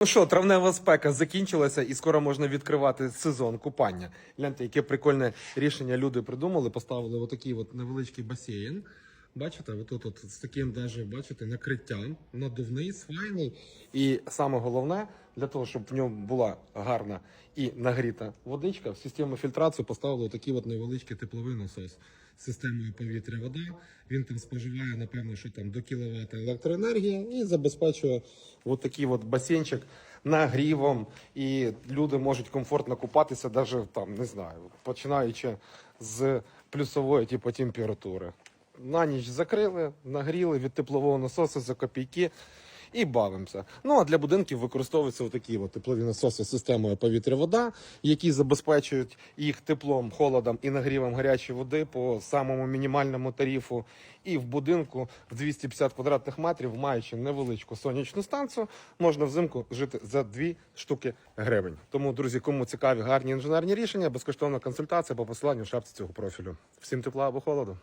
Ну що, травнева спека закінчилася і скоро можна відкривати сезон купання. Гляньте, яке прикольне рішення люди придумали. Поставили отакий от невеличкий басейн. Бачите, отут от з таким даже, бачите, накриттям, надувний, свайний. І саме головне, для того, щоб в ньому була гарна і нагріта водичка, в систему фільтрації поставили такий от невеличкий тепловий насос з системою повітря-вода. Він там споживає, напевно, що там до кіловат електроенергії і забезпечує от такий от басейнчик нагрівом. І люди можуть комфортно купатися, навіть там, не знаю, починаючи з плюсової типу, температури. На ніч закрили, нагріли від теплового насосу за копійки і бавимося. Ну а для будинків використовуються такі теплові насоси з системою повітря-вода, які забезпечують їх теплом, холодом і нагрівом гарячої води по самому мінімальному тарифу. І в будинку в 250 квадратних метрів, маючи невеличку сонячну станцію, можна взимку жити за 2 штуки гривень. Тому, друзі, кому цікаві гарні інженерні рішення, безкоштовна консультація по посиланню в шапці цього профілю. Всім тепла або холоду.